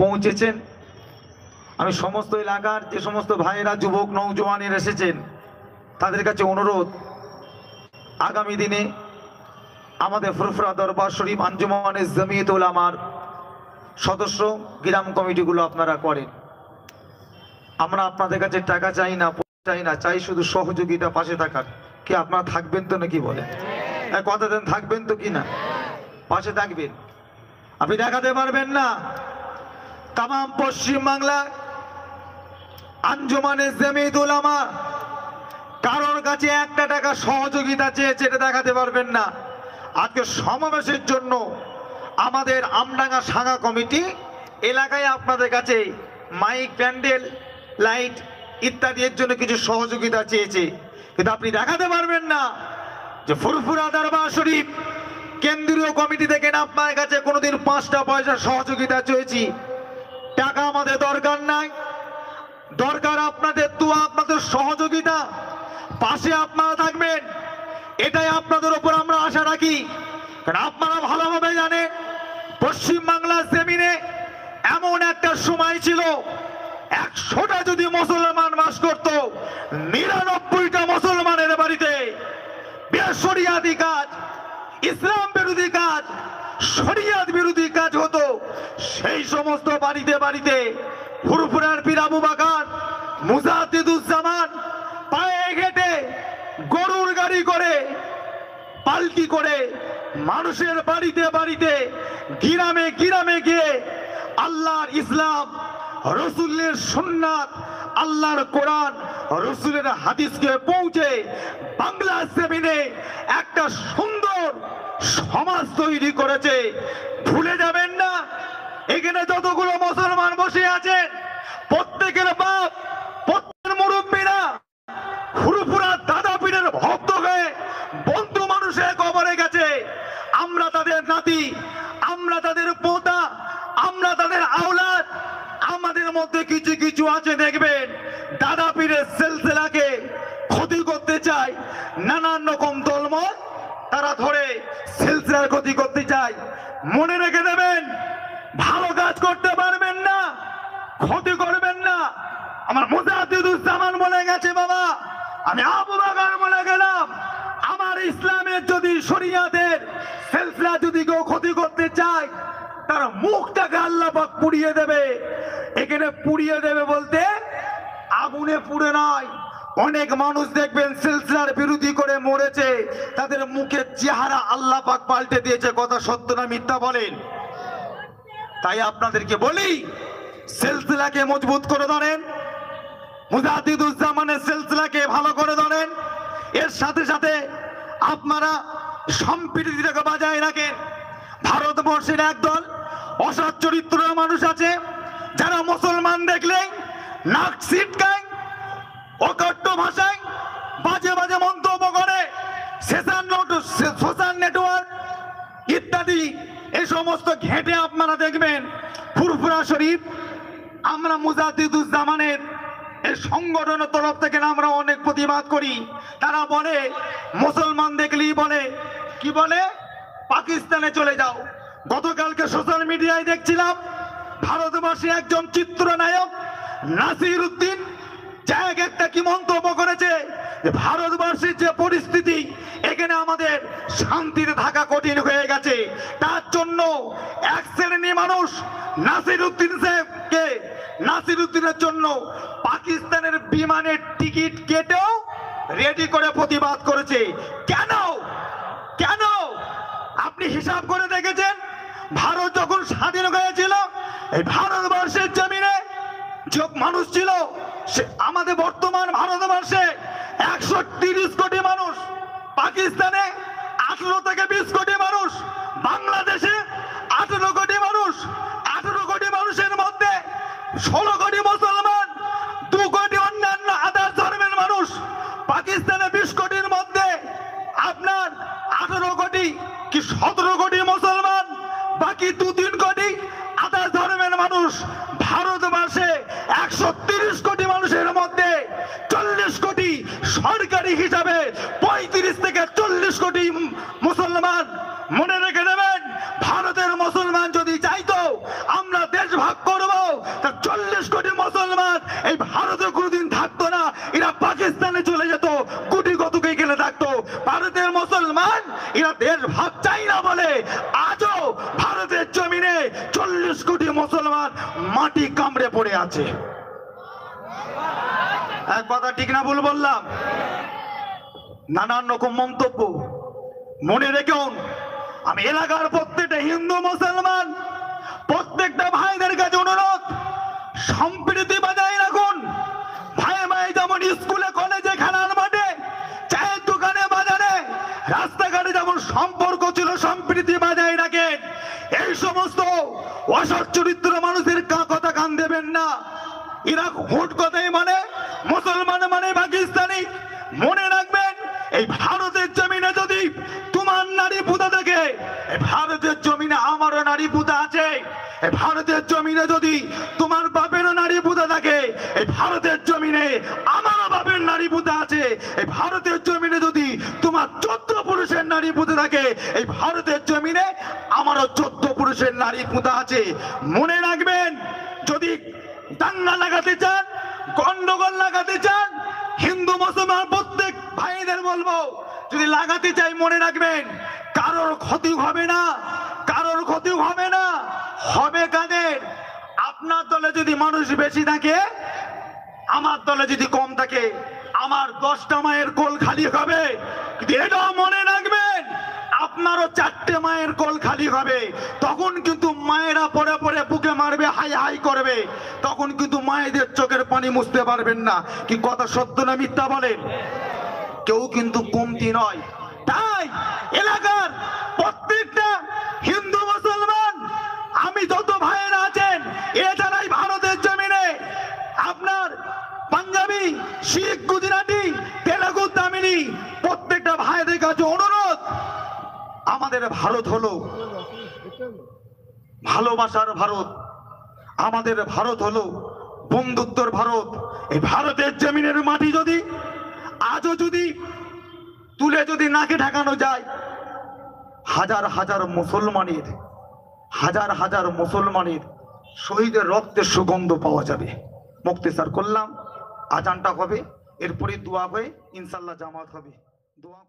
পৌঁছেছেন। আমি সমস্ত এলাকার যে সমস্ত ভাইয়েরা, যুবক, নৌজওয়ানের এসেছেন, তাদের কাছে অনুরোধ, আগামী দিনে আমাদের ফুরফুরা দরবার শরীফ আঞ্জুমানের জমিয়ত আমার সদস্য গ্রাম কমিটিগুলো আপনারা করেন। আমরা আপনাদের কাছে টাকা চাই না চাই না, চাই শুধু সহযোগিতা, পাশে থাকার। কি আপনারা থাকবেন তো নাকি বলেন? কথা দেন থাকবেন তো কি না? পাশে থাকবেন। আপনি দেখাতে পারবেন না। তাম পশ্চিম বাংলা আঞ্জুমানে জমিদুল আমার কারোর কাছে একটা টাকা সহযোগিতা চেয়েছে, এটা দেখাতে পারবেন না। আজকে সমাবেশের জন্য আমাদের আমডাঙ্গা সাঙ্গা কমিটি এলাকায় আপনাদের কাছে মাইক, প্যান্ডেল, লাইট ইত্যাদি এর জন্য কিছু সহযোগিতা চেয়েছে। কিন্তু আপনি দেখাতে পারবেন না যে ফুরফুরা দরবার শরীফ কেন্দ্রীয় কমিটি থেকে আপনার কাছে কোনোদিন পাঁচটা পয়সা সহযোগিতা চেয়েছি। টাকা আমাদের দরকার নাই। দরকার আপনাদের তো আপনাদের সহযোগিতা। পাশে আপনারা থাকবেন। এটাই আপনাদের উপর আমরা আশা রাখি। কারণ আপনারা ভালোভাবে জানেন পশ্চিম বাংলার জমিনে এমন একটা সময় ছিল, একশোটা যদি মুসলমান বাস করত, নিরানব্বইটা মুসলমানের বাড়িতে বেসরিয়াদি কাজ, ইসলাম বিরোধী কাজ, শরিয়াত বিরোধী কাজ হতো। সেই সমস্ত বাড়িতে বাড়িতে ফুরফুরার পীর আবু বাকার মুজাহিদুজ্জামান পায়ে হেঁটে গরুর গাড়ি করে পাল্টি করে মানুষের বাড়িতে বাড়িতে গিরামে গিরামে গিয়ে আল্লাহর ইসলাম, রসুলের সুন্নাত, আল্লাহর কোরআন, রসুলের হাদিসকে পৌঁছে বাংলা জমিনে একটা সুন্দর সমাজ তৈরি করেছে। ভুলে এখানে যতগুলো মুসলমান বসে আছেন প্রত্যেকের বাপ, প্রত্যেকের মুরব্বীরা ফুরফুরা দাদা পীরের ভক্ত হয়ে বন্ধু মানুষের কবরে গেছে। আমরা তাদের নাতি, আমরা তাদের পোতা, আমরা তাদের আওলাদ, আমাদের মধ্যে কিছু কিছু আছে দেখবেন। দাদা পীরের সিলসিলাকে ক্ষতি করতে চায়, নানান রকম দলমত তারা ধরে সিলসিলার ক্ষতি করতে চায়। মনে রেখে দেবেন ভালো কাজ করতে পারবেন না, ক্ষতি করবেন না। আমার মুজাহিদুজ্জামান বলে গেছে, বাবা। আমি আবু বাকার বলে গেলাম, আমার ইসলামের যদি শরিয়াতের সিলসিলা যদি কেউ ক্ষতি করতে চায়, তার মুখটাকে আল্লাহ পাক পুড়িয়ে দেবে। এখানে পুড়িয়ে দেবে বলতে আগুনে পুড়ে নয়। অনেক মানুষ দেখবেন সিলসিলার বিরোধী করে মরেছে, তাদের মুখের চেহারা আল্লাহ পাক পাল্টে দিয়েছে, কথা সত্য না মিথ্যা বলেন। তাই আপনাদেরকে বলি, সিলসিলাকে মজবুত করে ধরেন। মুজাহিদুজ্জামানের সিলসিলাকে ভালো করে ধরেন। এর সাথে সাথে আপনারা সম্প্রীতিটাকে বজায় রাখেন। ভারতবর্ষের একদল অসৎ চরিত্র মানুষ আছে, যারা মুসলমান দেখলে নাক ছিটকায় অকট্য ভাষায় বাজে বাজে মন্তব্য করে সোশ্যাল নেটওয়ার্ক ইত্যাদি সমস্ত ঘেটে আপনারা দেখবেন ফুরফুরা শরীফ, আমরা মুজাহিদুজ্জামানের এই সংগঠনের তরফ থেকে আমরা অনেক প্রতিবাদ করি। তারা বলে, মুসলমান দেখলেই বলে, কি বলে? পাকিস্তানে চলে যাও। গতকালকে সোশ্যাল মিডিয়ায় দেখছিলাম ভারতবর্ষে একজন চিত্রনায়ক নাসির উদ্দিন জায়গা একটা কি মন্তব্য করেছে? ভারতবর্ষের যে পরিস্থিতি আমাদের শান্তিতে থাকা কঠিন হয়ে গেছে। তার জন্য এক শ্রেণি মানুষ নাসির উদ্দিন সাহেবকে নাসির উদ্দিনের জন্য পাকিস্তানের বিমানের টিকিট কেটেও রেডি করে প্রতিবাদ করেছে। কেন? কেন? আপনি হিসাব করে দেখেছেন? ভারত যখন স্বাধীন হয়েছিল, এই ভারতবর্ষের জমিনে যোগ মানুষ ছিল আমাদের বর্তমান ভারতবর্ষে একশো কোটি মানুষ পাকিস্তানে আঠেরো থেকে বিশ কোটি মানুষ, বাংলাদেশে আঠেরো কোটি মানুষ, আঠেরো কোটি মানুষের মধ্যে ষোলো কোটি মুসলমান, দু কোটি অন্যান্য আদার ধর্মের মানুষ। পাকিস্তানে বিশ কোটির মধ্যে আপনার আঠেরো কোটি কি সতেরো কোটি মুসলমান, বাকি দু তিন কোটি আদার ধর্মের মানুষ। চল্লিশ কোটি মুসলমান মনে রেখে নেবেন ভারতের মুসলমান যদি চাইতো আমরা দেশ ভাগ করব, তা চল্লিশ কোটি মুসলমান এই ভারতে কোনোদিন থাকতো না। এরা পাকিস্তানে চলে যেত কোটি গতকে গেলে থাকতো। ভারতের মুসলমান, এরা দেশ ভাগ চাই না বলে আজও ভারতের জমিনে চল্লিশ কোটি মুসলমান মাটি কামড়ে পড়ে আছে। এক কথা ঠিক না ভুল বললাম? নানান রকম মন্তব্য। মনে রেখুন আমি এলাকার প্রত্যেকটা হিন্দু, মুসলমান, প্রত্যেকটা ভাইদের কাছে অনুরোধ, সম্প্রীতি বজায় রাখুন। ভাই ভাই, যেমন স্কুলে, কলেজে, খেলার মাঠে, চায়ের দোকানে, বাজারে, রাস্তাঘাটে যেমন সম্পর্ক ছিল, সম্প্রীতি বজায় রাখেন। এই সমস্ত অসৎ চরিত্র মানুষের কথা কান দেবেন না। এরা ভোট কথাই মানে মুসলমান মানে পাকিস্তানি। মনে রাখবেন এই ভারতের জমিনে যদি তোমার নারী পুতা থাকে, এই ভারতের জমিনে আমারও নারী পুতা আছে। এই ভারতের জমিনে যদি তোমার বাপেরও নারী পুতা থাকে, এই ভারতের জমিনে আমারও বাপের নারী পুতা আছে। এই ভারতের জমিনে যদি তোমার চোদ্দ পুরুষের নারী পুতা থাকে, এই ভারতের জমিনে আমারও চোদ্দ পুরুষের নারী পুতা আছে। মনে রাখবেন, যদি দাঙ্গা লাগাতে চান, গন্ডগোল লাগাতে চান, হিন্দু, মুসলমান প্রত্যেক ভাইদের বলব, যদি লাগাতে চাই মনে রাখবেন, কারোর ক্ষতি হবে না, কারোর ক্ষতি হবে না, হবে কাদের? আপনার দলে যদি মানুষ বেশি থাকে, আমার দলে যদি কম থাকে, আমার দশটা মায়ের কোল খালি হবে এটাও মনে রাখবেন, আপনারও চারটে মায়ের কোল খালি হবে। তখন কিন্তু মায়েরা পরে পরে বুকে মারবে, হাই হাই করবে। তখন কিন্তু মায়েদের চোখের পানি মুছতে পারবেন না। কি কথা সত্য না মিথ্যা বলেন? কেউ কিন্তু কমতি নয়। তাই এলাকার প্রত্যেকটা হিন্দু মুসলমান, আমি যত ভাইয়েরা আছেন এছাড়াই ভারতের জমিনে আপনার পাঞ্জাবি, শিখ, গুজরাটি, তেলেগু, তামিলি প্রত্যেকটা ভাইদের কাছে অনুরোধ, আমাদের ভারত হলো ভালোবাসার ভারত, আমাদের ভারত হলো বন্ধুত্বর ভারত। এই ভারতের জমিনের মাটি যদি আজও যদি তুলে যদি নাকে ঢাকানো যায়, হাজার হাজার মুসলমানের, হাজার হাজার মুসলমানের শহীদের রক্তের সুগন্ধ পাওয়া যাবে। মুক্তেসার করলাম, আজানটা হবে, এরপরে দোয়া হয়ে ইনশাল্লাহ জামাত হবে। দোয়া